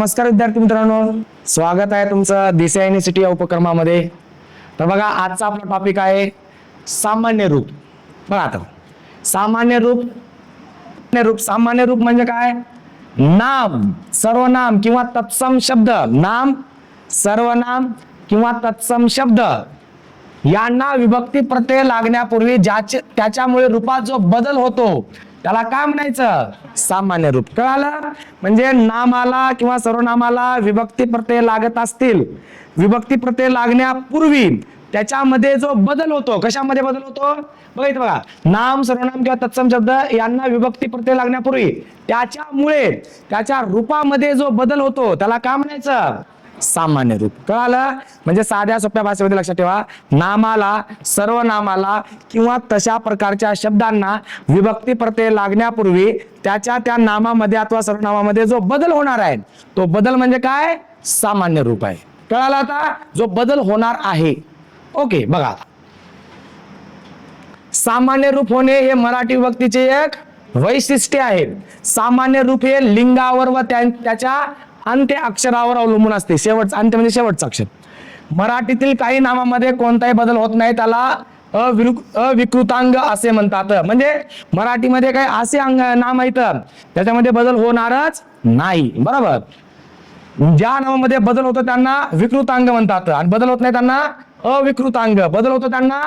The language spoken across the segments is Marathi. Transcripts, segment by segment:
नमस्कार विद्यार्थी मित्रांनो. स्वागत आहे तुमचं दिशा युनिव्हर्सिटी या उपक्रमामध्ये. तर बघा आजचा आपला टॉपिक आहे सामान्य रूप. बघा आता. सामान्य रूप सामान्य रूप सामान्य रूप म्हणजे काय? नाम सर्वनाम किंवा तत्सम शब्द. नाम सर्वनाम किंवा तत्सम शब्द. यांना विभक्ती प्रत्यय लागण्यापूर्वी ज्याचे त्याच्यामुळे रूपात जो बदल होतो त्याला काय म्हणायचं? सामान्य रूप. कळालं? म्हणजे नामाला किंवा सर्वनामाला विभक्ती प्रत्यय लागत असतील. विभक्ती प्रत्यय लागण्यापूर्वी त्याच्यामध्ये जो बदल होतो कशामध्ये बदल होतो? बघा इथं बघा. नाम सर्वनाम किंवा तत्सम शब्द यांना विभक्ती प्रत्यय लागण्यापूर्वी त्याच्यामुळे त्याच्या रूपामध्ये जो बदल होतो त्याला काय म्हणायचं? सामान्य रूप. कळालं? म्हणजे साध्या सोप्या भाषेमध्ये लक्षात ठेवा. नामाला सर्वनामाला किंवा तशा प्रकारच्या शब्दांना विभक्ती प्रत्यय लागण्यापूर्वी त्याच्या त्या नामामध्ये अथवा सर्वनामामध्ये जो बदल होणार आहे तो बदल म्हणजे काय? सामान्य रूप आहे. कळालं आता? जो बदल होणार आहे. ओके बघा सामान्य रूप होणे हे मराठी विभक्तीचे एक वैशिष्ट्य आहे. सामान्य रूप हे लिंगावर व त्या- आणि अंत्य अक्षरावर अवलंबून असते. शेवट अंत्य म्हणजे शेवटचं अक्षर. मराठीतील काही नामामध्ये कोणताही बदल होत नाही. त्याला अविरु- अविकृतांग असे म्हणतात. म्हणजे मराठीमध्ये काही असे अंग नाम आहेत. त्याच्यामध्ये बदल होणारच नाही. बरोबर? ज्या नामामध्ये बदल होतो त्यांना विकृतांग म्हणतात. आणि बदल होत नाही त्यांना अविकृतांग. बदल होतो त्यांना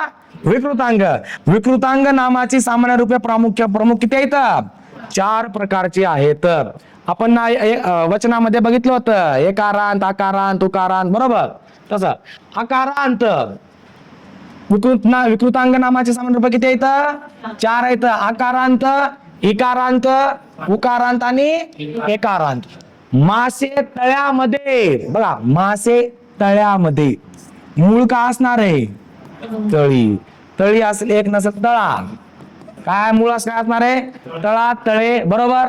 विकृतांग. विकृतांग नामाची सामान्य रूपे प्रामुख्य प्रमुख किती आहेत चार प्रकारची आहेत. आपण ना वचनामध्ये बघितलं होतं एकारांत आकारांत उकारांत बरोबर? तसं. आकारांत विकृत ना विकृतांग नामाचे सामान्य रूप किती आहेत? चार आहेत. आकारांत इकारांत उकारांत आणि एकारांत मासे तळ्यामध्ये. बघा मासे तळ्यामध्ये. मूळ का असणार आहे? तळी. तळी असेल एक नसेल तळा. काय मूळ काय असणार आहे? तळा तळे. बरोबर?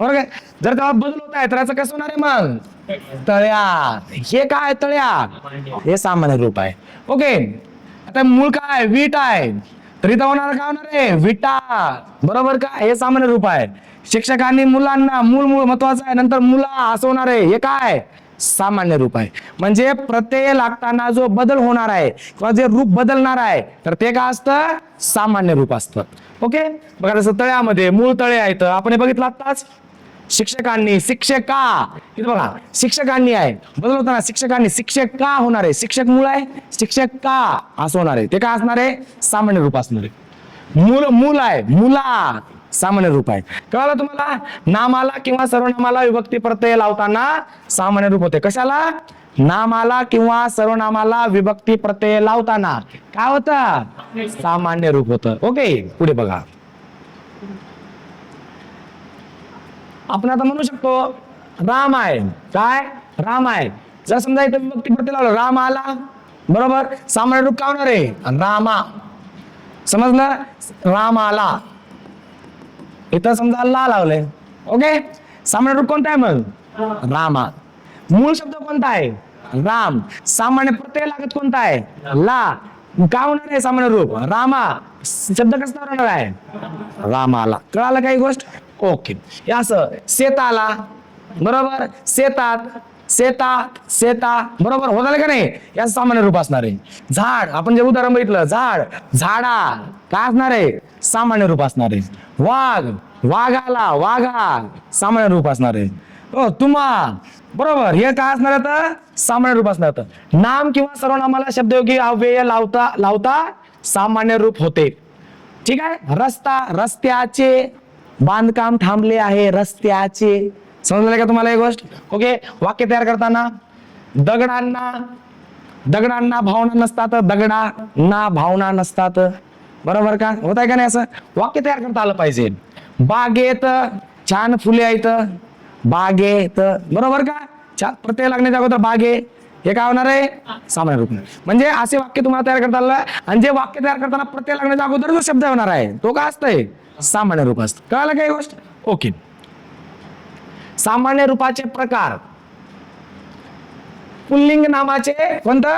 बरोबर काय? जर तेव्हा बदल होत आहे तर याचं कसं होणार आहे मग तळ्या. हे काय तळ्या? हे सामान्य रूप आहे. ओके. आता मूळ काय? वीट आहे. तर इथं होणार काय होणार आहे? विटा. बरोबर का? हे सामान्य रूप आहे. शिक्षकांनी मुलांना मूळ मूळ महत्वाचं आहे नंतर मुला असं होणार आहे. हे काय? सामान्य रूप आहे. म्हणजे प्रत्यय लागताना जो बदल होणार आहे किंवा जे रूप बदलणार आहे तर ते काय असतं? सामान्य रूप असतं. ओके? बघा जसं तळ्यामध्ये मूळ तळे आहेत. आपण हे बघितलं आत्ताच? शिक्षकांनी शिक्षका. इथं बघा शिक्षकांनी आहे. बदल होताना शिक्षकांनी शिक्षक का होणार आहे. शिक्षक मूळ आहे शिक्षक का असं होणार आहे. ते काय असणार आहे? सामान्य रूप असणार आहे. मूल मूल आहे मुला सामान्य रूप आहे. कळालं तुम्हाला? नामाला किंवा सर्वनामाला विभक्ती प्रत्यय लावताना सामान्य रूप होते. कशाला? नामाला किंवा सर्वनामाला विभक्ती प्रत्यय लावताना. काय होतं? सामान्य रूप होतं. ओके पुढे बघा. आपण आता म्हणू शकतो राम आहे काय? राम आहे जर समजा इथं विभक्ती प्रत्यय लावलं राम आला. बरोबर? सामान्य रूप काय होणार आहे? रामा. समजलं? राम आला. इथं समजा ला लावलंय ओके? सामान्य रूप कोणता आहे मग? रामा. मूळ शब्द कोणता आहे? राम. सामान्य प्रत्यय लागत कोणता आहे? ला. काय होणार आहे सामान्य रूप? रामा. शब्द कसा होणार आहे? रामाला. कळालं काही गोष्ट? ओके. हे असं शेताला बरोबर? शेतात शेतात शेता बरोबर? होत आलं का नाही? याचं सामान्य रूप असणार आहे. झाड आपण जे उदाहरण बघितलं झाड. झाडा काय असणार आहे? सामान्य रूप असणार आहे. वाघ वाघाला वाघा सामान्य रूप असणार आहे. हो तुम्हा. बरोबर? हे काय असणार आहे सामान्य रूप असणार आहे. नाम किंवा सर्वनामाला शब्दयोगी अव्यय लावता लावता सामान्य रूप होते. ठीक आहे? रस्ता रस्त्याचे बांधकाम थांबले आहे रस्त्याचे. समजलं का तुम्हाला एक गोष्ट? ओके वाक्य तयार करताना दगडांना दगडांना भावना नसतात दगडांना भावना नसतात. बरोबर का? होत आहे का नाही असं? वाक्य तयार करता आलं पाहिजे. बागेत छान फुले आहेत. बागेत. बरोबर का? छान प्रत्यय लागण्याच्या अगोदर बागे. हे काय होणार आहे? सामान्य रूप. म्हणजे असे वाक्य तुम्हाला तयार करता आलं. आणि जे वाक्य तयार करताना प्रत्यय लागण्याच्या अगोदर जो शब्द होणार आहे तो काय असतंय? सामान्य रूप असतं. कळालं काही गोष्ट? ओके. सामान्य रूपाचे प्रकार. पुल्लिंग नामाचे कोणतं?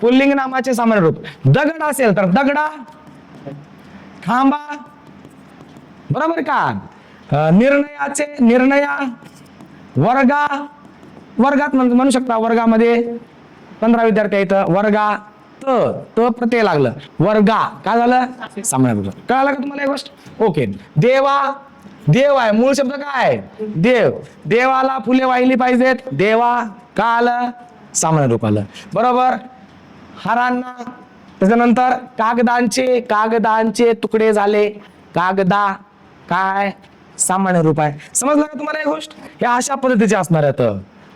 पुल्लिंग नामाचे सामान्य रूप. दगड असेल तर दगडा. खांबा. बरोबर का? निर्णयाचे निर्णया. वर्गा. वर्गात म्हण- म्हणू शकता वर्गामध्ये पंधरा विद्यार्थी आहेत वर्गा त त प्रत्यय लागलं. वर्गा काय झालं? सामान्य रूप कळालं का तुम्हाला एक गोष्ट? ओके. देवा देव आहे. मूळ शब्द काय? आहे? देव. देवाला फुले वाहिली पाहिजेत. देवा का आलं सामान्य रूप आलं. बरोबर? हरांना त्याच्यानंतर कागदांचे कागदांचे तुकडे झाले. कागदा काय? सामान्य रूप आहे. समजलं का तुम्हाला एक गोष्ट? हे अशा पद्धतीचे असणार आहेत.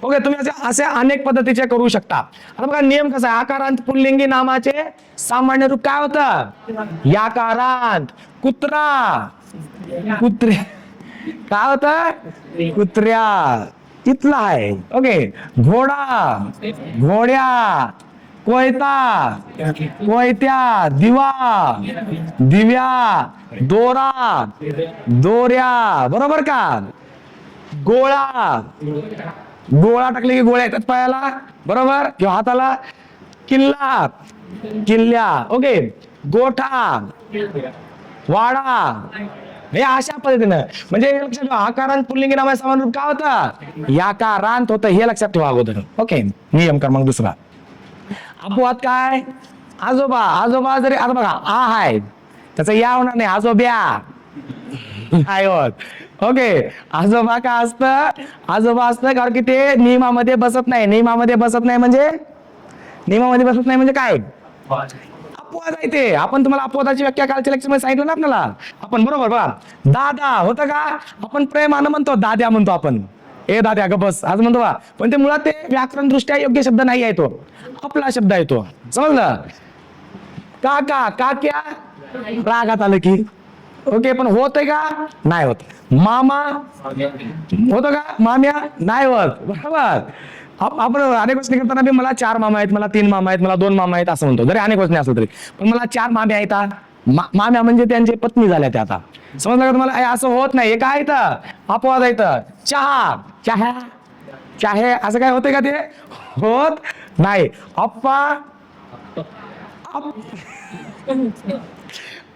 ओके तुम्ही असे असे अनेक पद्धतीचे करू शकता. आता बघा नियम कसा आहे? आकारांत पुल्लिंगी नामाचे सामान्य रूप काय होतं? याकारांत कुत्रा. कुत्रे. काय होत? कुत्र्या. इथला आहे. ओके घोडा. घोड्या. कोयता. कोयत्या. दिवा. दिव्या. दोरा. दोऱ्या. बरोबर का? गोळा. गोळा टाकले की गोळ्या येतात पायाला? बरोबर? किंवा हाताला? किल्ला. किल्ल्या. ओके. गोठा. वाडा. हे अशा पद्धतीनं. म्हणजे हे लक्षात ठेवा. आकारांत पुल्लिंगी नामाचे समान रूप काय होतं? याकारांत होतं. हे लक्षात ठेवा अगोदर. ओके. नियम क्रमांक दुसरा. अपवाद काय? आजोबा. आजोबा जरी आता बघा. आ आहे त्याचा या होणार नाही. आजोब्या. नाही होत. ओके. आजोबा का असतं? आजोबा असतं कारण की ते नियमामध्ये बसत नाही. नियमामध्ये बसत नाही म्हणजे? नियमामध्ये बसत नाही म्हणजे काय? अपवाद आहे ते. आपण तुम्हाला अपवादाची व्याख्या कालच्या लेक्चरमध्ये सांगितलं ना आपल्याला? आपण बरोबर बघा. दादा होतं का? आपण प्रेमानं म्हणतो दाद्या म्हणतो आपण. ए दाद्या ग बस. आज म्हणतो बा पण ते मुळात ते व्याकरण दृष्ट्या योग्य शब्द नाही आहे तो. आपला शब्द आहे तो. समजलं? काका काक्या? रागात आलं की? ओके पण होतंय का? नाही होत. मामा होतं का? माम्या नाही होत. बरोबर. आप- आपण अनेक गोष्टी करताना बी मला चार मामा आहेत मला तीन मामा आहेत मला दोन मामा आहेत असं म्हणतो. जरी अनेक गोष्टी असलं तरी. पण मला चार माम्या आहेत मा- माम्या म्हणजे त्यांची पत्नी झाल्या त्या आता. समजलं का तुम्हाला? असं होत नाही. हे काय इथं? अपवाद आहे चहा. चहा? चाहे असं काय होतंय का ते? होत नाही. अप्पा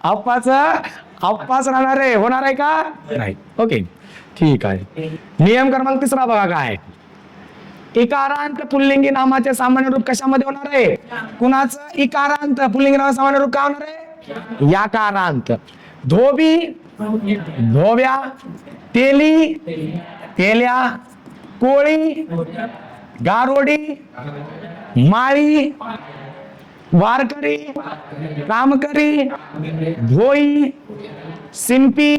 अप्पाच अप्पाच राहणार आहे. होणार आहे का? नाही. ओके. ठीक आहे. नियम क्रमांक तिसरा बघा काय. इकारांत पुल्लिंगी नामाचे सामान्य रूप कशामध्ये होणार आहे? कुणाचं इकारांत पुल्लिंगी नामाचे सामान्य रूप काय होणार आहे? याकारांत. धोबी धोब्या तेली तेल्या कोळी गारोडी माळी वारकरी कामकरी भोई सिंपी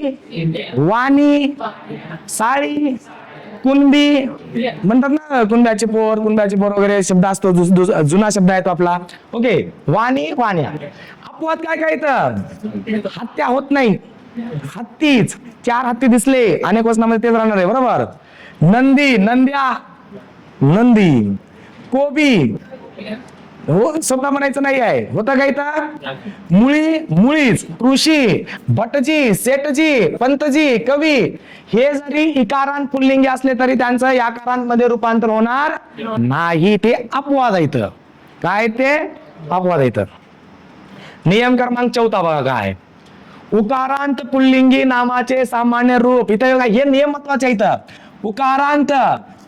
वाणी साळी कुणबी म्हणतात ना कुणब्याचे पोर कुणब्याचे पोर वगैरे शब्द असतो जुना शब्द आहे तो आपला. ओके वाणी वाण्या. अपवाद काय काय येतं हत्या होत नाही. हत्तीच. चार हत्ती दिसले अनेक वचनामध्ये तेच राहणार आहे बरोबर? नंदी नंद्या नंदी. कोबी हो शब्द म्हणायचं नाही आहे. होतं काय इथं? मुळी मुळीच ऋषी भटजी सेठजी पंतजी कवी हे जरी इकारांत पुल्लिंगी असले तरी त्यांचं याकारांमध्ये रूपांतर होणार नाही. ते अपवाद येत काय ते? अपवाद येत नियम क्रमांक चौथा बघा काय. उकारांत पुल्लिंगी नामाचे सामान्य रूप. इथं हे नियम महत्त्वाचे इथं. उकारांत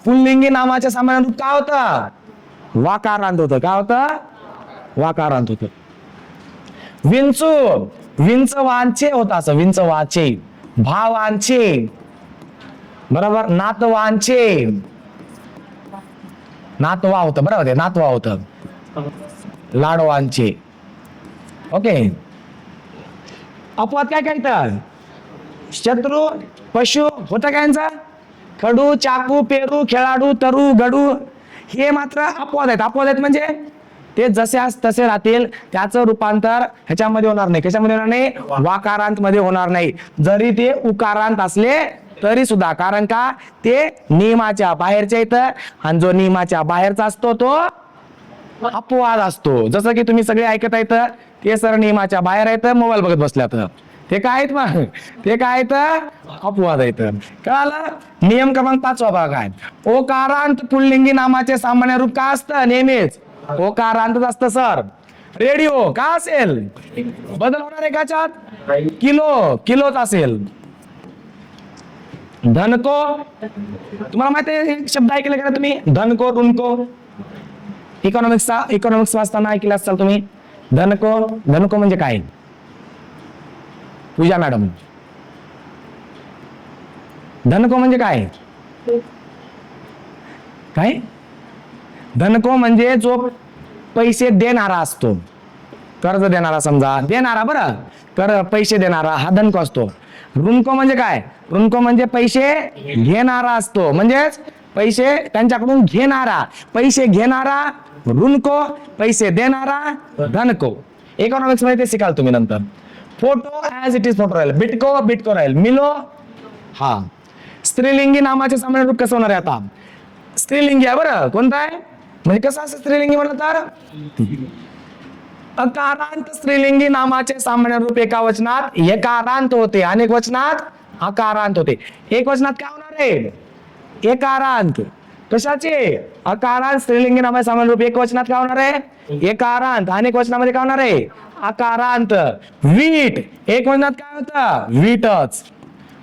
पुल्लिंगी नामाचे सामान्य रूप काय होतं? वाकारांत होतं. काय होतं? वाकारांत होतं. विंचू विंच वांचे होत असं. विंच वाचे भावांचे. बरोबर? नातवांचे. नातवा होतं. बरोबर नातवा होतं. लाडवांचे. ओके. अपवाद काय काय तर शत्रू पशु होतं कायचा खडू चाकू पेरू खेळाडू तरु गडू. हे मात्र अपवाद आहेत. अपवाद आहेत म्हणजे ते जसे अस तसे राहतील त्याचं रूपांतर ह्याच्यामध्ये होणार नाही. कशामध्ये होणार नाही? वाकारांत मध्ये होणार नाही. जरी ते उकारांत असले तरी सुद्धा. कारण का? ते नियमाच्या बाहेरच्या इथं आणि जो नियमाच्या बाहेरचा असतो तो अपवाद असतो. जसं की तुम्ही सगळे ऐकत आहेत ते सर नियमाच्या बाहेर आहेत मोबाईल बघत बसल्यात. ते काय आहेत मग? ते काय आहेत? अपवाद आहेत. कळालं? नियम क्रमांक पाचवा भाग आहे. ओकारांत पुल्लिंगी नामाचे सामान्य रूप काय असतं? नेहमीच. ओकारांतच असतं सर. रेडिओ का असेल? बदल होणार आहे काच्यात किलो किलोच असेल. धनको. तुम्हाला माहिती आहे शब्द ऐकले का तुम्ही? धनको रुनको. इकॉनॉमिक्सचा इकॉनॉमिक्स वाचताना ऐकले असाल तुम्ही? धनको. धनको म्हणजे काय? पूजा मॅडम. धनको म्हणजे काय? काय? धनको म्हणजे जो पैसे देणारा असतो. कर्ज देणारा समजा देणारा बरं. कर पैसे देणारा हा धनको असतो. ऋणको म्हणजे काय? ऋणको म्हणजे पैसे घेणारा असतो. म्हणजेच पैसे त्यांच्याकडून घेणारा पैसे घेणारा ऋणको पैसे देणारा धनको. इकॉनॉमिक्समध्ये ते शिकाल तुम्ही नंतर. Photo as it is photo राहील. बिटको बिटको राहील. मिलो. हा. स्त्रीलिंगी नामाचे सामान्य रूप कसं होणार आहे आता? स्त्रीलिंगी आहे बरं. कोणता आहे? म्हणजे कसं असं स्त्रीलिंगी म्हटलं तर? अकारांत स्त्रीलिंगी नामाचे सामान्य रूप एका वचनात एकारांत होते. अनेक वचनात अकारांत होते. एक वचनात काय होणार आहे? एकारांत. कशाचे? अकारांत स्त्रीलिंगी नामाचे सामान्य रूप एक वचनात काय होणार आहे? एकारांत. अनेक वचनामध्ये काय होणार आहे? अकारांत वीट. एक वचनात काय होतं? वीटच.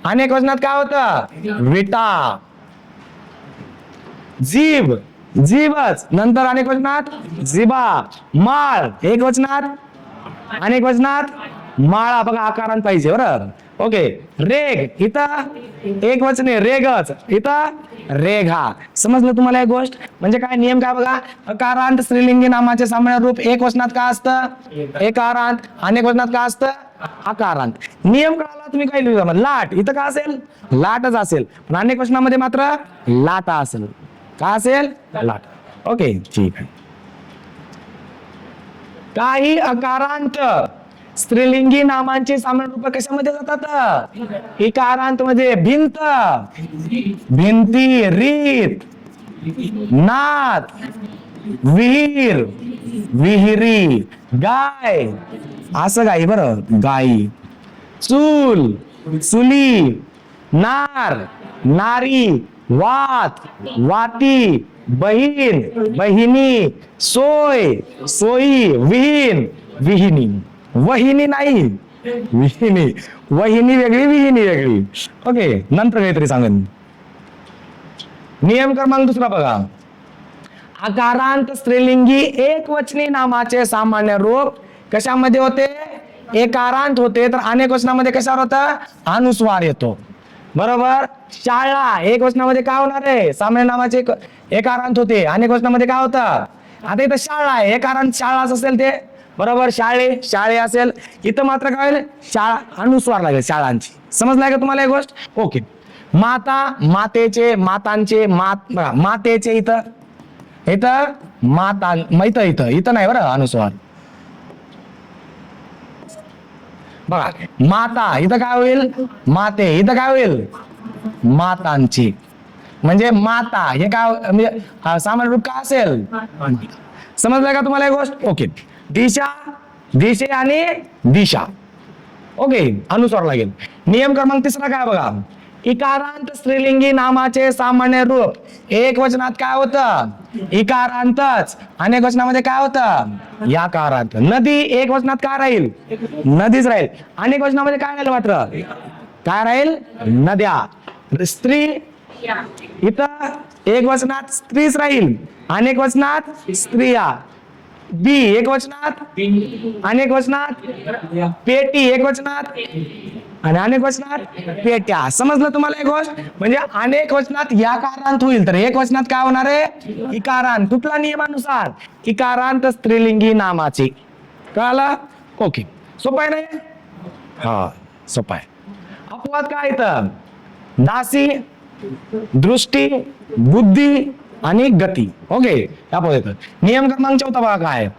अनेक वचनात काय होतं? विटा. जीव जीवच नंतर अनेक वचनात जिबा. माळ. एक वचनात अनेक वचनात माळा. बघा आकारांत पाहिजे बरं. ओके रेग इथं एक वचने रेगच इथं रेघा. समजलं तुम्हाला एक गोष्ट? म्हणजे काय नियम काय बघा? अकारांत स्त्रीलिंगी नामाचे सामान्य रूप एक वचनात का असतं? एकारांत. अनेक वचनात का असतं? आकारांत नियम कळाला तुम्ही काय लिहू लाट. इथं का असेल? लाटच असेल. पण अनेक वचनामध्ये मात्र लाटा असेल. का असेल? लाट. ओके ठीक आहे. काही अकारांत स्त्रीलिंगी नामांचे सामान्य रूप कशामध्ये जातात? इकारांत मध्ये भिंत भिंती रीत नाथ विहीर विहिरी गाय असं गाई बरं गाई. चूल चुली नार नारी वात वाती बहीण बहिणी सोय सोयी विहीन विहिनी वहिनी नाही. विहिनी. वहिनी वेगळी विहिनी वेगळी. ओके नंतर काहीतरी सांगेन. नियम क्रमांक दुसरा बघा. आकारांत स्त्रीलिंगी एक वचनी नामाचे सामान्य रूप कशामध्ये होते? एकारांत होते. तर अनेक वचनामध्ये कशावर होतं? अनुस्वार येतो. बरोबर? शाळा एक वचनामध्ये काय होणार आहे? सामान्य नामाचे एकारांत होते. अनेक वचनामध्ये काय होतं? आता इथं शाळा आहे. एकारांत शाळाच असेल ते बरोबर शाळे? शाळे असेल. इथं मात्र काय होईल? शाळा अनुस्वार लागेल शाळांची. समजलाय का तुम्हाला एक गोष्ट? ओके. माता मातेचे मातांचे मात मातेचे इथं इथं माता इथं इथं इथं नाही बरं अनुस्वार. बघा माता इथं काय होईल? माते इथं काय होईल? मातांची. म्हणजे माता हे काय म्हणजे सामान्य रूप काय असेल? समजलं का तुम्हाला एक गोष्ट? ओके. दिशा दिशे आणि दिशा. ओके अनुसार लागेल. नियम क्रमांक तिसरा काय बघा? इकारांत स्त्रीलिंगी नामाचे सामान्य रूप. एक वचनात काय होतं? इकारांतच. अनेक वचनामध्ये काय होतं? या कारांत. नदी एक वचनात काय राहील? नदीच राहील. अनेक वचनामध्ये काय राहील मात्र? काय राहील? नद्या. स्त्री इथं एक वचनात स्त्रीच राहील. अनेक वचनात स्त्रिया. बी एक वचनात. अनेक वचनात. पेटी एक वचनात. आणि अनेक वचनात. पेट्या. समजलं तुम्हाला एक गोष्ट? म्हणजे अनेक वचनात या कारांत होईल. तर एक वचनात काय होणार आहे? इकारांत. कुठला नियमानुसार? इकारांत स्त्रीलिंगी नामाची. कळालं? ओके. सोपाय आहे नाही? हा सोपाय. आहे अपवाद काय तर दासी दृष्टी बुद्धी आणि गती. ओके अपवाद नियम क्रमांक चौथा बघा काय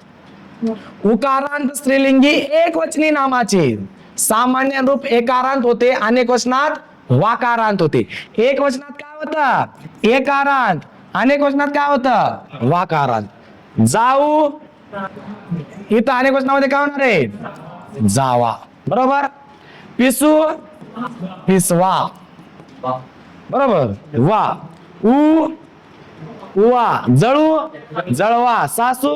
उकारांत स्त्रीलिंगी एक वचनी नामाचे. सामान्य रूप एकारांत होते अनेक वचनात वाकारांत होते. एक वचनात काय होतं? एकारांत. अनेक वचनात काय होतं? वाकारांत. जाऊ. इथं अनेक वचनामध्ये काय होणार आहे? जावा. बरोबर? पिसू. पिसवा. बरोबर? वा. उ उवा जळू जळवा सासू.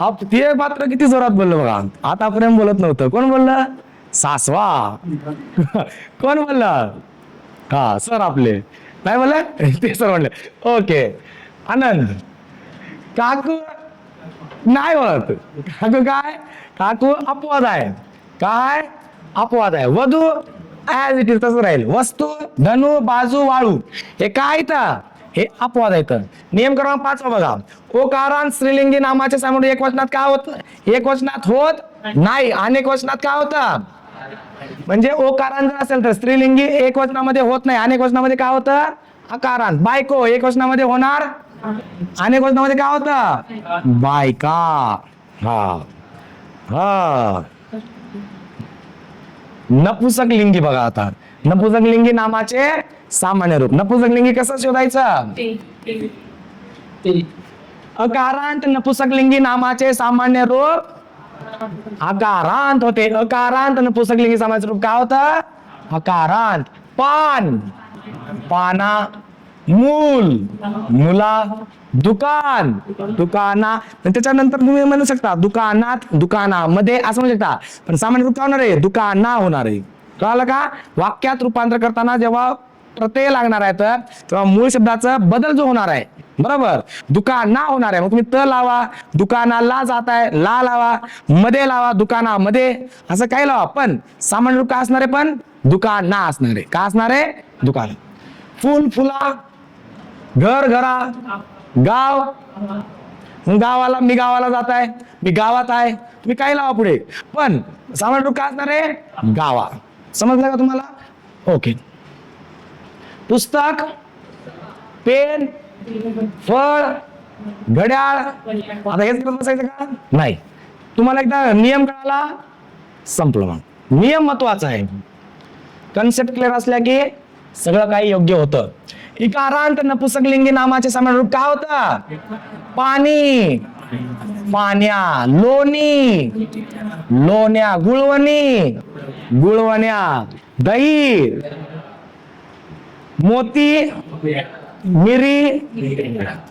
आप ते मात्र किती जोरात बोललो बघा. आतापर्यंत बोलत नव्हतं. कोण बोललं? सासवा. कोण बोललं? हा सर आपले. काय म्हणलं ते सर म्हणले. ओके. आनंद. काकू नाही म्हणत काकू काय? काकू अपवाद आहे. काय? अपवाद आहे. वधू ऍज इट इज तसं राहील. वस्तू धनु बाजू वाळू हे काय हे अपवाद आहेत. नियम क्रमांक पाचवा बघा. ओकारान स्त्रीलिंगी नामाच्या समोर एक वचनात का होत एक वचनात होत नाही. अनेक वचनात काय होतं? म्हणजे ओकारान जर असेल तर स्त्रीलिंगी एक वचनामध्ये होत नाही. अनेक वचनामध्ये काय होतं? अकारान. बायको एक वचनामध्ये होणार? अनेक वचनामध्ये काय होतं? बायका. हा. हा. नपुसक लिंगी बघा आता. नपुसक लिंगी नामाचे सामान्य रूप. नपुसक लिंगी कसं शोधायचं? अकारांत नपुसक लिंगी नामाचे सामान्य रूप. अकारांत होते. अकारांत नपुसक लिंगी सामान्य रूप काय होतं? अकारांत. पान. पाना. मूल मुला दुकान दुकाना. आणि त्याच्यानंतर तुम्ही म्हणू शकता दुकानात दुकानामध्ये असं म्हणू शकता. पण सामान्य रूप काय होणार आहे? दुकाना होणार आहे. कळालं का? वाक्यात रूपांतर करताना जेव्हा प्रत्यय लागणार आहे तर तेव्हा मूळ शब्दाचा बदल जो होणार आहे बरोबर? दुकाना होणार आहे. मग तुम्ही त लावा दुकानाला जात आहे ला लावा मध्ये लावा दुकानामध्ये. असं काय लावा. पण सामान्य रूप काय असणार आहे पण? दुकाना असणार आहे. का असणार आहे? दुकान. फुल फुला घर घरा गाव. गावाला मी गावाला जात आहे. मी गावात आहे. तुम्ही काय लावा पुढे. पण सामान्य रूप काय असणार आहे गावा. समजलं का तुम्हाला? ओके पुस्तक पेन फळ घड्याळ. आता हेच करत बसायचं का? नाही. तुम्हाला एकदा नियम कळाला? संपलं मग. नियम महत्त्वाचा आहे. कन्सेप्ट क्लिअर असल्या की सगळं काही योग्य होतं. इकारांत नपुसकलिंगी नामाचे समान रूप काय होतं? पाणी. पाण्या लोणी. लोण्या. गुळवणी. गुळवण्या. दही मोती. मिरी.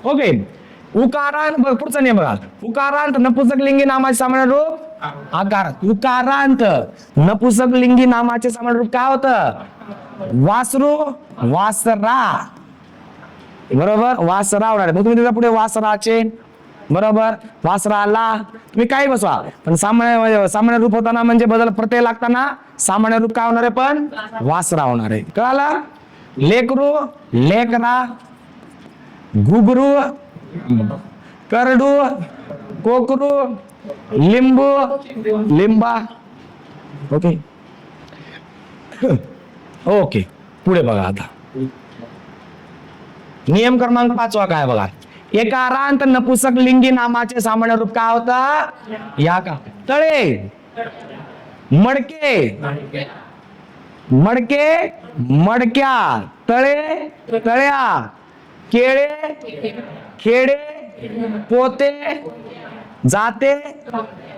ओके. उकारांत पुढचं नाही बघा. उकारांत नपुसक लिंगी नामाचे सामान्य रूप? आकार उकारांत नपुसक लिंगी नामाचे सामान्य रूप काय होतं? वासरू वासरा. बरोबर? वासरा होणार. आहे. मग तुम्ही त्याच्या पुढे वासराचे बरोबर? वासराला तुम्ही काही बसवा. पण सामान्य म्हणजे सामान्य रूप होताना म्हणजे बदल प्रत्यय लागताना सामान्य रूप काय होणार आहे पण? वासरा होणार आहे. कळालं? लेकरू लेकरा घुगरू करडू कोकरू लिंबू लिंबा. ओके. ओके. पुढे बघा आता. नियम क्रमांक पाचवा काय बघा? एकारांत नपुसक लिंगी नामाचे सामान्य रूप काय होता? या का? तळे. मडके. मडके मडक्या. तळे तळ्या. केळे खेडे पोते जाते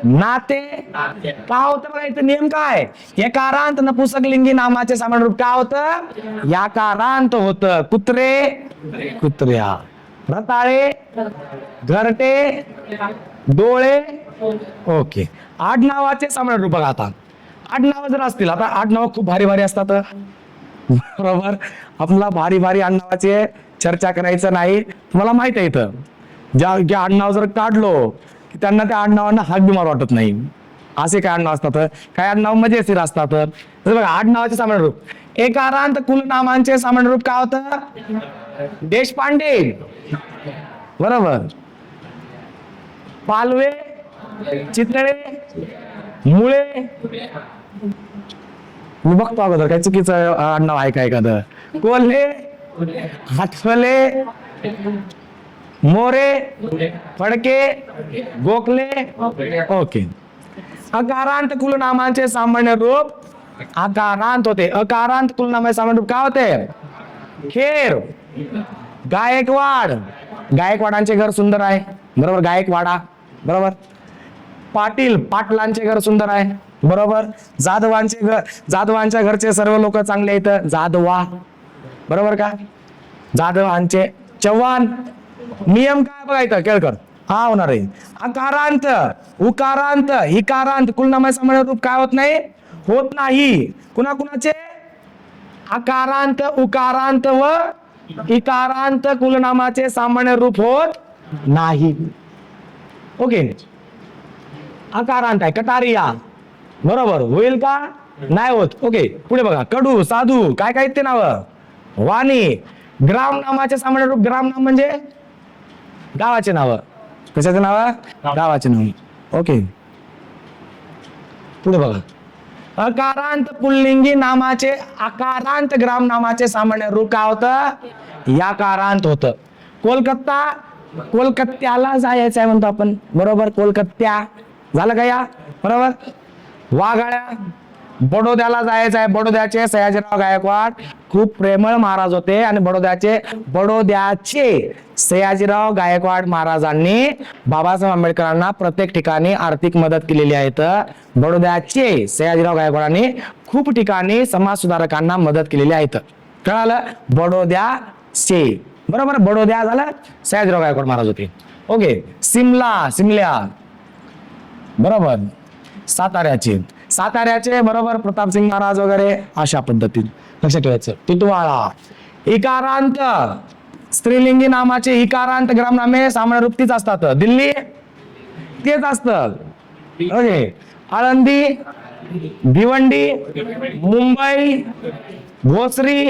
नाते. काय होतं बघा इथं नियम काय? एकारांत नपुसक लिंगी नामाचे सामान्य रूप काय होतं याकारांत होत कुत्रे. कुत्र्या. रताळे. घरटे. डोळे. ओके. आडनावाचे सामान्य रूप बघा आता. आडनाव जर असतील आता आडनाव खूप भारी भारी असतात. बरोबर? आपल्याला भारी भारी आडनावाचे चर्चा करायचं नाही. तुम्हाला माहीत आहे इथं. ज्या ज्या आडनाव जर काढलो की त्यांना त्या आडनावांना हाक बिमार वाटत नाही. असे काय आडनाव असतात? काय आडनाव? मजेशीर असतात. तर बघा आडनावाचे सामान्य रूप. एकारांत कुलनामांचे सामान्य रूप काय होतं? देशपांडे. बरोबर. पालवे चितळे मुळे. मी बघतो अगोदर काय चुकीचं आडनाव आहे का एखादं? कोल्हे हातफले मोरे फडके. गोखले. ओके. अकारांत कुलनामांचे सामान्य रूप अकारांत होते. अकारांत कुलनामाचे सामान्य रूप काय होते? खेर. गायकवाड. गायकवाडांचे घर सुंदर आहे. बरोबर? गायकवाडा. बरोबर? पाटील पाटलांचे घर सुंदर आहे. बरोबर? जाधवांचे घर जाधवांच्या घरचे सर्व लोक चांगले आहेत. जाधवा. बरोबर का? जाधवांचे चव्हाण. नियम काय बघायचा? केळकर हा होणार आहे. अकारांत उकारांत इकारांत कुलनामा सामान्य रूप काय होत नाही? होत नाही. कुणा कुणाचे अकारांत उकारांत व इकारांत कुलनामाचे सामान्य रूप होत नाही. ओके. आकारांत आहे. कटारिया. बरोबर. होईल का? नाही होत. ओके. पुढे बघा. कडू साधू काय काय ते नाव? वाणी. ग्राम नामाचे सामान्य रूप ग्राम नाम म्हणजे? गावाचे नाव. कशाचे नाव? गावाचे नाव. ओके. पुढे बघा. अकारांत पुल्लिंगी नामाचे आकारांत ग्राम नामाचे सामान्य रूप काय होतं? याकारांत होत. कोलकाता कोलकात्याला जायचं आहे म्हणतो आपण. बरोबर? कोलकात्या झालं का या? बरोबर? वाघाळ्या. बडोद्याला जायचं आहे. बडोद्याचे सयाजीराव गायकवाड खूप प्रेमळ महाराज होते आणि बडोद्याचे बडोद्याचे सयाजीराव गायकवाड महाराजांनी बाबासाहेब आंबेडकरांना प्रत्येक ठिकाणी आर्थिक मदत केलेली आहे. तर बडोद्याचे सयाजीराव गायकवाडांनी खूप ठिकाणी समाज सुधारकांना मदत केलेली आहे. तर कळालं? बडोद्याचे. बरोबर? बडोद्या झालं? सयाजीराव गायकवाड महाराज होते. ओके. सिमला सिमल्या. बरोबर. साताऱ्याचे. साताऱ्याचे बरोबर प्रतापसिंग महाराज वगैरे अशा पद्धतीत. लक्षात ठेवायचं. टिटवाळा इकारांत. स्त्रीलिंगी नामाचे इकारांत ग्रामनामे सामान्य रूपतीच असतात. दिल्ली? तेच असतं. ओके. आळंदी? भिवंडी? मुंबई? भोसरी?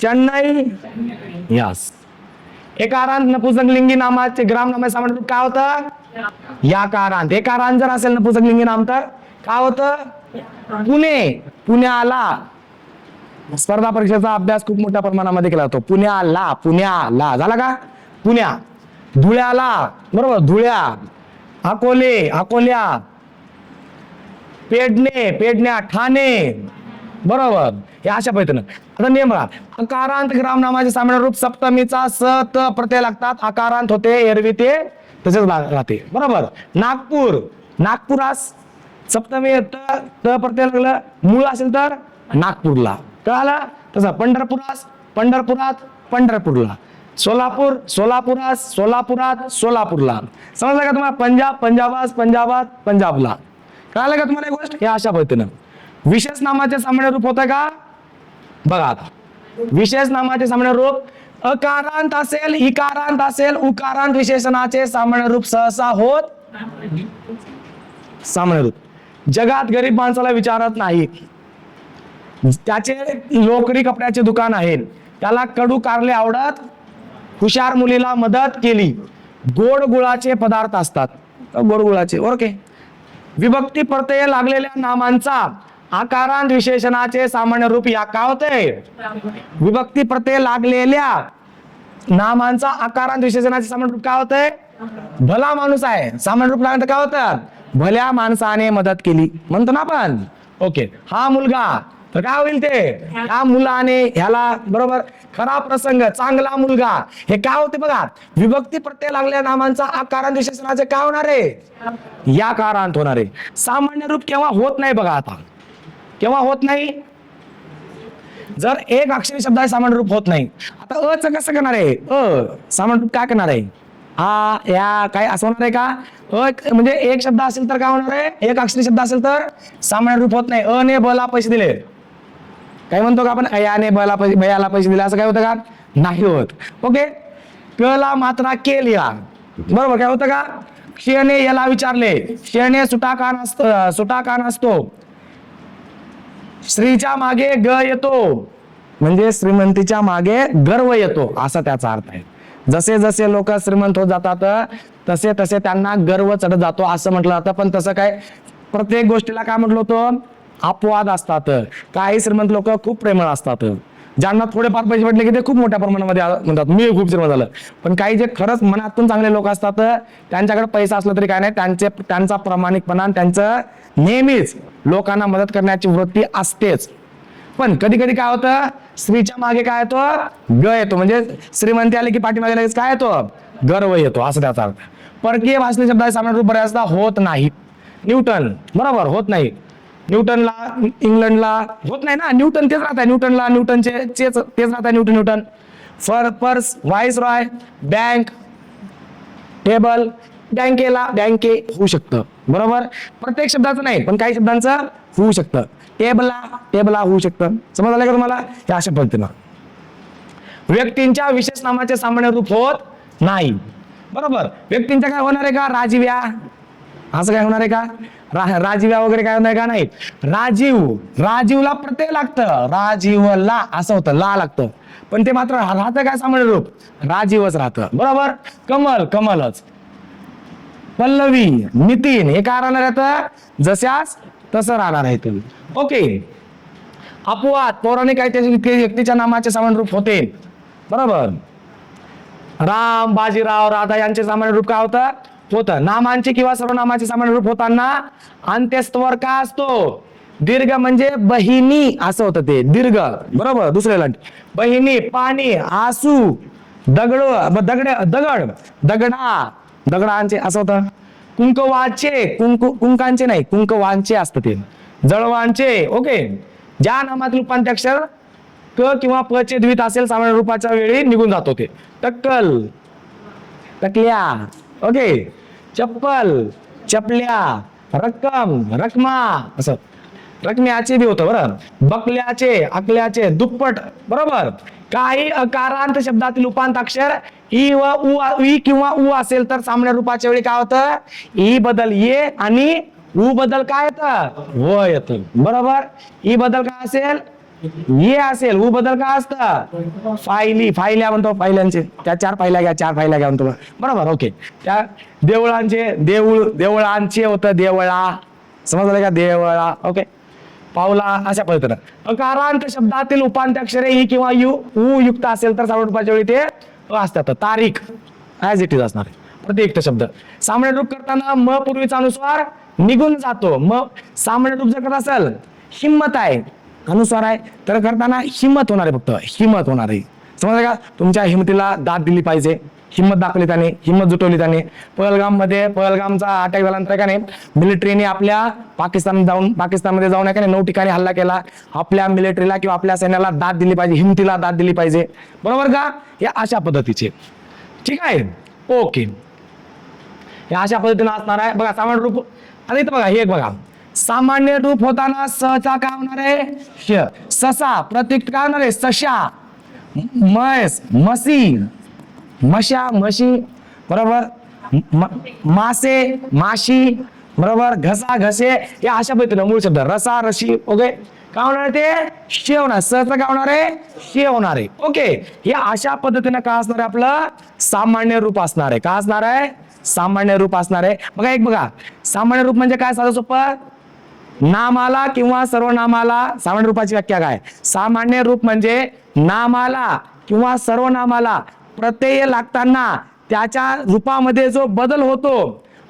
चेन्नई? यास. एकारांत नपुसकलिंगी नामाचे ग्राम नामे सामान्य काय होतं? या कारांत एकारांत जर असेल नपुसकलिंगी नाम तर? काय होतं? पुणे. पुण्याला. स्पर्धा परीक्षेचा अभ्यास खूप मोठ्या प्रमाणामध्ये केला जातो. पुण्याला पुण्याला. झाला का? पुण्या. धुळ्याला. बरोबर धुळ्या. अकोले अकोल्या. पेडणे पेडण्या ठाणे. बरोबर. हे अशा पद्धतीनं. आता नियम राहा अकारांत ग्राम नामाचे सामान्य रूप सप्तमीचा सत प्रत्यय लागतात. अकारांत होते एरवी ते तसेच राहते. बरोबर. नागपूर. नागपुरास सप्तमी त प्रत्यय लागलं. मूळ असेल तर नागपूरला. कळालं? तसं पंढरपुरास पंढरपुरात पंढरपूरला. सोलापूर सोलापुरास सोलापुरात सोलापूरला. समजलं का तुम्हाला? पंजाब पंजाबास पंजाबात पंजाबला. कळालं का तुम्हाला एक गोष्ट? हे अशा पद्धतीनं. विशेष नामाचे सामान्य रूप होतं का? बघा आता. विशेष नामाचे सामान्य रूप अकारांत असेल इकारांत असेल उकारांत विशेषणाचे सामान्य रूप सहसा होत सामान्य रूप. जगात गरीब माणसाला विचारत नाही. त्याचे लोकरी कपड्याचे दुकान आहे. त्याला कडू कारले आवडत हुशार मुलीला मदत केली. गोड गुळाचे पदार्थ असतात. गोड गुळाचे ओके. विभक्ती प्रत्यय लागलेल्या नामांचा आकारांत विशेषणाचे सामान्य रूप या का होते? विभक्ती प्रत्यय लागलेल्या नामांचा आकारांत विशेषणाचे सामान्य रूप काय होते? भला माणूस आहे. सामान्य रूप लागलं काय होतं? भल्या माणसाने मदत केली. म्हणतो ना आपण? ओके. हा मुलगा. तर काय होईल ते? ह्या मुलाने ह्याला बरोबर खरा प्रसंग चांगला मुलगा. हे काय होते बघा? विभक्ती प्रत्यय लागल्या नामांचा आकारांत विशेषणाचे काय होणार आहे? या कारांत होणार आहे. सामान्य रूप केव्हा होत नाही बघा आता. केव्हा होत नाही? जर एक अक्षरी शब्द आहे सामान्य रूप होत नाही. आता अ च कसं करणार आहे? अ. सामान्य रूप काय करणार आहे? हा या काय असं होणार आहे का? अ म्हणजे एक शब्द असेल तर काय होणार आहे? एक अक्षरी शब्द असेल तर सामान्य रूप होत नाही. अ ने ब ला पैसे दिले. काय म्हणतो का आपण? अयाने बला पैसे बयाला पैसे दिले. असं काय होतं का? नाही होत. ओके? क ला मात्रा के लिहा बरोबर काय होतं का? शेने याला विचारले. शेने सुटा कान नसतो सुटा कान असतो. श्रीच्या मागे ग येतो. म्हणजे श्रीमंतीच्या मागे गर्व येतो. असा त्याचा अर्थ आहे. जसे जसे लोक श्रीमंत होत जातात तसे तसे त्यांना गर्व चढत जातो असं म्हटलं जातं. पण तसं काय प्रत्येक गोष्टीला काय म्हटलं होतं? अपवाद असतात. काही श्रीमंत लोक खूप प्रेमळ असतात. ज्यांना थोडेफार पैसे भेटले की ते खूप मोठ्या प्रमाणामध्ये आ- म्हणतात मी खूप श्रीमंत झालं. पण काही जे खरंच मनातून चांगले लोक असतात त्यांच्याकडे पैसा असला तरी काय नाही त्यांचे त्यांचा प्रामाणिकपणा त्यांचं नेहमीच लोकांना मदत करण्याची वृत्ती असतेच. पण कधी कधी काय होतं? स्त्रीच्या मागे काय येतो? ग येतो. म्हणजे श्रीमंती आले की पाठीमागे लगेच काय येतो? गर्व येतो. असं त्याचा अर्थ. परकीय भाषणे शब्द सामान्य रूप बऱ्याचदा होत नाही न्यूटन. बरोबर होत नाही न्यूटनला इंग्लंडला होत नाही ना? न्यूटन तेच राहत आहे न्यूटनला न्यूटनचे तेच तेच राहत आहे Newton Newton. Fur purse vice Roy bank table बँकेला बँके होऊ शकतं. बरोबर? प्रत्येक शब्दाचं नाही पण काही शब्दांचं होऊ शकतं. टेबला टेबला होऊ शकतं. समज आलं का तुम्हाला? हे अशा पद्धतीनं. व्यक्तींच्या विशेष नामाचे सामान्य रूप होत नाही. बरोबर? व्यक्तींच्या काय होणार आहे का? राजव्या. असं काय होणार आहे का? रा- राजव्या वगैरे काय होणार का? नाही. राजीव. राजीवला प्रत्यय लागतं. राजीवला. असं होतं. ला लागतं. पण ते मात्र राहतं काय सामान्य रूप? राजीवच राहतं. बरोबर? कमल कमलच. पल्लवी नितीन. हे काय राहणार आहे जशाच तसं राहणार आहे तुम्ही. ओके अपवाद पौराणिक ऐतिहासिक व्यक्तीच्या नामाचे सामान्य रूप होते. बरोबर. राम बाजीराव राधा यांचे सामान्य रूप काय होतं? होतं. नामांचे किंवा सर्वनामाचे सामान्य रूप होताना अंत्यस्तवर का असतो? दीर्घ म्हणजे बहिणी असं होतं ते. दीर्घ. बरोबर. दुसरे बहिणी पाणी आसू दगड दगड दगड दगडा. दगडांचे असं होतं. कुंकवाचे कुंकू कुंकांचे नाही कुंकवांचे असतं ते. जळवांचे ओके. ज्या नामातील उपांत्याक्षर क किंवा प चे द्वित असेल सामान्य रूपाच्या वेळी निघून जातो ते. टक्कल. टकल्या. ओके. चप्पल. चपल्या. रक्कम. रकमा. असं. रकम्याचे बी होतं बरं. बकल्याचे अकल्याचे दुप्पट. बरोबर. काही अकारांत शब्दातील उपांताक्षर ई व उ ई किंवा उ असेल तर सामान्य रूपाच्या वेळी काय होतं? ई बदल ये आणि उ बदल काय येतं? व येत. बरोबर? ई बदल काय असेल? ये असेल. उ बदल काय असतं? फायली. फायल्या म्हणतो फायल्यांचे. त्या चार फायल्या घ्या चार फायल्या घ्या म्हणतो बरोबर? ओके. त्या देवळांचे देऊळ देवळांचे होतं देवळा. समजलं का? देवळा. ओके. पावला अशा पद्धतीनं. अकारांत शब्दातील उपांत्याक्षरे ई किंवा यु उ युक्त असेल तर सर्व रूपाच्या वेळी ते असतात तारीख ॲज इट इज असणार प्रत्येक शब्द. सामान्य रूप करताना म पूर्वीचा अनुस्वार निघून जातो. मग सामान्य रूप जर करत असेल हिंमत आहे. अनुस्वार आहे. तर करताना हिंमत होणार आहे फक्त. हिंमत होणार आहे. समजा का? तुमच्या हिमतीला दाद दिली पाहिजे. हिंमत दाखवली त्याने हिंमत जुटवली त्याने. पहलगाममध्ये पहलगामचा अटॅक झाल्यानंतर काय नाही मिलिटरीने आपल्या पाकिस्तान जाऊन पाकिस्तानमध्ये जाऊन काय नाही नऊ ठिकाणी हल्ला केला. आपल्या मिलिटरीला किंवा आपल्या सैन्याला दाद दिली पाहिजे हिमतीला दाद दिली पाहिजे. बरोबर का? या अशा पद्धतीचे. ठीक आहे? ओके. हे अशा पद्धतीने असणार आहे. बघा सामान्य रूप आता इथं बघा हे एक बघा. सामान्य रूप होताना सचा काय होणार आहे? श ससा प्रतीक काय होणार आहे? सशा मस मसी मशा म्हशी बरोबर? म- मासे माशी बरोबर? घसा घसे या अशा पद्धतीनं मूळ शब्द. रसा रशी ओके? काय होणार आहे ते? शे होणार. सहसा काय होणार आहे? शे होणार आहे. ओके? हे अशा पद्धतीनं काय असणार आहे आपलं? सामान्य रूप असणार आहे. काय असणार आहे? सामान्य रूप असणार आहे. बघा एक बघा. सामान्य रूप म्हणजे काय? साधं सोपं? नामाला किंवा सर्वनामाला सामान्य रूपाची व्याख्या काय? सामान्य रूप म्हणजे नामाला किंवा सर्वनामाला प्रत्यय लागताना त्याच्या रूपामध्ये जो बदल होतो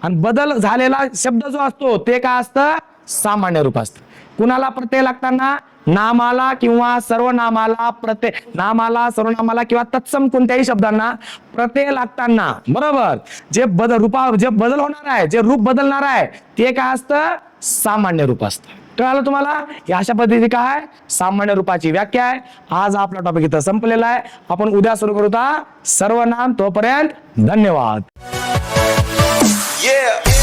आणि बदल झालेला शब्द जो असतो ते काय असतं? सामान्य रूप असतं. कुणाला प्रत्यय लागताना? नामाला किंवा सर्वनामाला प्रत्यय नामाला सर्वनामाला किंवा तत्सम कोणत्याही शब्दांना प्रत्यय लागताना बरोबर? जे बदल रूपा जे बदल होणार आहे जे रूप बदलणार आहे ते काय असतं? सामान्य रूप असतं. कळालं तुम्हाला? या अशा पद्धती काय सामान्य रूपाची व्याख्या आहे. आज आपला टॉपिक इथं संपलेला आहे. आपण उद्या सुरू करू सर्वनाम तोपर्यंत धन्यवाद. Yeah.